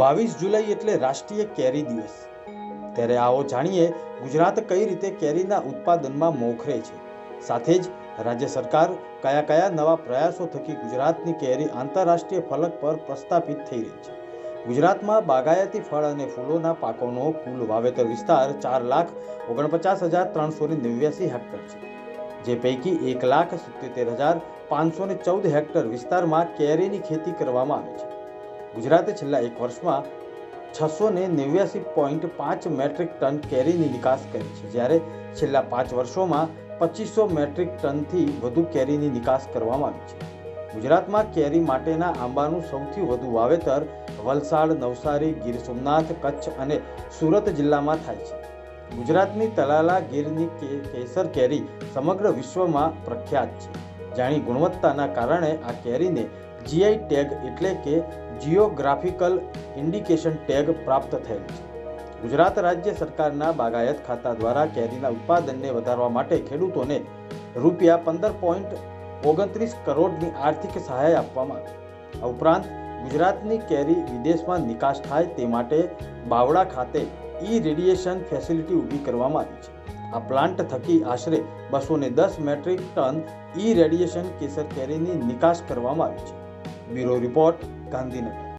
બાવીસ જુલાઈ એટલે રાષ્ટ્રીય કેરી દિવસ. ત્યારે આવો જાણીએ ગુજરાત કઈ રીતે કેરીના ઉત્પાદનમાં મોખરે છે. સાથે જ રાજ્ય સરકાર કયા કયા નવા પ્રયાસો થકી ગુજરાતની કેરી આંતરરાષ્ટ્રીય ફલક પર પ્રસ્થાપિત થઈ રહી છે. ગુજરાતમાં બાગાયતી ફળ અને ફૂલોના પાકોનો કુલ વાવેતર વિસ્તાર ચાર લાખ ઓગણપચાસ હજાર ત્રણસો ને નેવ્યાસી હેક્ટર છે. જે પૈકી એક લાખ સિત્તેર હજાર પાંચસો ને ચૌદ હેક્ટર વિસ્તારમાં કેરીની ખેતી કરવામાં આવે છે. ગુજરાતે છેલ્લા એક વર્ષમાં છસો ને નેવ્યાસી પોઈન્ટ પાંચ મેટ્રિક ટન કેરીની નિકાસ કરી છે. જ્યારે છેલ્લા પાંચ વર્ષોમાં પચીસો મેટ્રિક ટનથી વધુ કેરીની નિકાસ કરવામાં આવી છે. ગુજરાતમાં કેરી માટેના આંબાનું સૌથી વધુ વાવેતર વલસાડ, નવસારી, ગીર સોમનાથ, કચ્છ અને સુરત જિલ્લામાં થાય છે. ગુજરાતની તલાલા ગીરની કેસર કેરી સમગ્ર વિશ્વમાં પ્રખ્યાત છે. જાણી ગુણવત્તાના કારણે આ કેરીને જીઆઈ ટેગ એટલે કે જીઓગ્રાફિકલ ઇન્ડિકેશન ટેગ પ્રાપ્ત થયેલ છે. ગુજરાત રાજ્ય સરકારના બાગાયત ખાતા દ્વારા કેરીના ઉત્પાદનને વધારવા માટે ખેડૂતોને રૂપિયા પંદર પોઈન્ટ ઓગણત્રીસ કરોડની આર્થિક સહાય આપવામાં આવી. આ ઉપરાંત ગુજરાતની કેરી વિદેશમાં નિકાસ થાય તે માટે બાવળા ખાતે ઈ રેડિયેશન ફેસિલિટી ઊભી કરવામાં આવી છે. આ પ્લાન્ટ થકી આશરે બસો દસ મેટ્રિક ટન ઈ રેડિયેશન કેસર કેરીની નિકાસ કરવામાં આવી છે. Bureau report Gandhinagar